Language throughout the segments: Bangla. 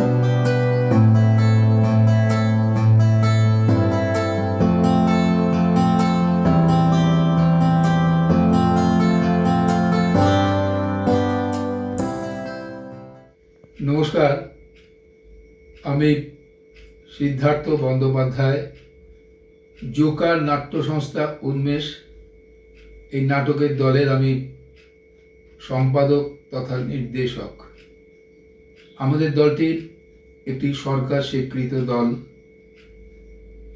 নমস্কার, আমি সিদ্ধার্থ বন্দ্যোপাধ্যায়, জোকার নাট্য সংস্থা উন্মেষ। এই নাটকের দলের আমি সম্পাদক তথা নির্দেশক। আমাদের দলটি একটি সরকার স্বীকৃত দল।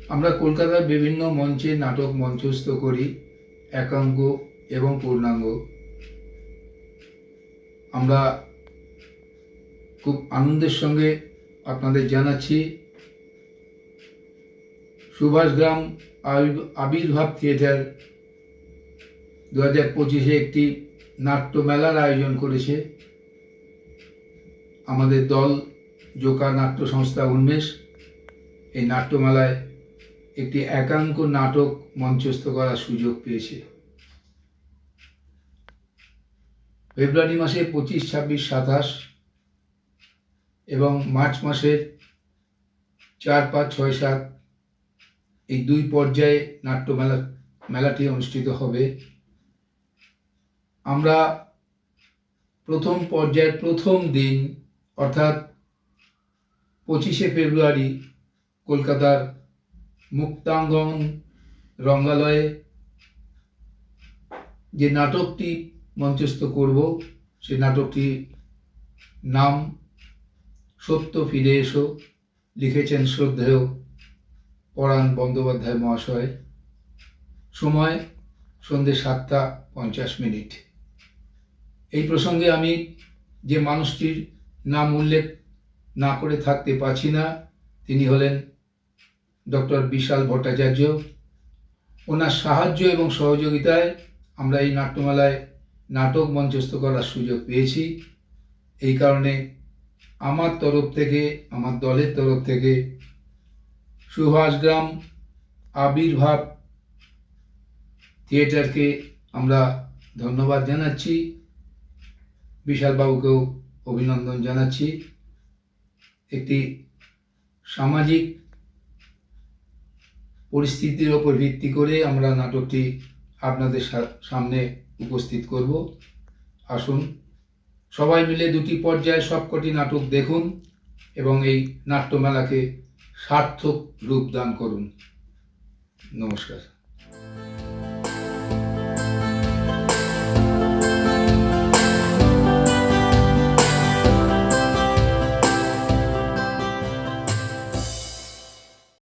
আমরা কলকাতার বিভিন্ন মঞ্চে নাটক মঞ্চস্থ করি, একাঙ্গ এবং পূর্ণাঙ্গ। আমরা খুব আনন্দের সঙ্গে আপনাদের জানাচ্ছি, সুভাষগ্রাম আবির- আবির্ভাব থিয়েটার দু হাজার পঁচিশে একটি নাট্যমেলার আয়োজন করেছে। আমাদের দল জোকা নাট্য সংস্থা উন্মেষ, এই নাট্যমেলায় একটি একাঙ্ক নাটক মঞ্চস্থ করার সুযোগ পেয়েছে। ফেব্রুয়ারি মাসে পঁচিশ, ছাব্বিশ, সাতাশ এবং মার্চ মাসের চার, পাঁচ, ছয়, সাত এই দুই পর্যায়ে নাট্য মেলা মেলাটি অনুষ্ঠিত হবে। আমরা প্রথম পর্যায়ের প্রথম দিন অর্থাৎ পঁচিশে ফেব্রুয়ারি কলকাতার মুক্তাঙ্গন রঙ্গালয়ে যে নাটকটি মঞ্চস্থ করব সেই নাটকটির নাম সত্য ফিরে এসো লিখেছেন শ্রদ্ধেয় পরাণ বন্দ্যোপাধ্যায় মহাশয়। সময় সন্ধ্যে সাতটা পঞ্চাশ মিনিট। এই প্রসঙ্গে আমি যে মানুষটির নাম উল্লেখ না করে থাকতে পারছি না। তিনি হলেন ডক্টর বিশাল ভট্টাচার্য। ওনার সাহায্য এবং সহযোগিতায় আমরা এই নাট্যমেলায় নাটক মঞ্চস্থ করার সুযোগ পেয়েছি। এই কারণে আমার তরফ থেকে, আমার দলের তরফ থেকে সুভাষগ্রাম আবির্ভাব থিয়েটারকে আমরা ধন্যবাদ জানাচ্ছি। বিশালবাবুকেও অভিনন্দন জানাচ্ছি। একটি সামাজিক পরিস্থিতির ওপর ভিত্তি করে আমরা নাটকটি আপনাদের সামনে উপস্থিত করব। আসুন, সবাই মিলে দুটি পর্যায়ে সবকটি নাটক দেখুন এবং এই নাট্যমেলাকে সার্থক রূপদান করুন। নমস্কার।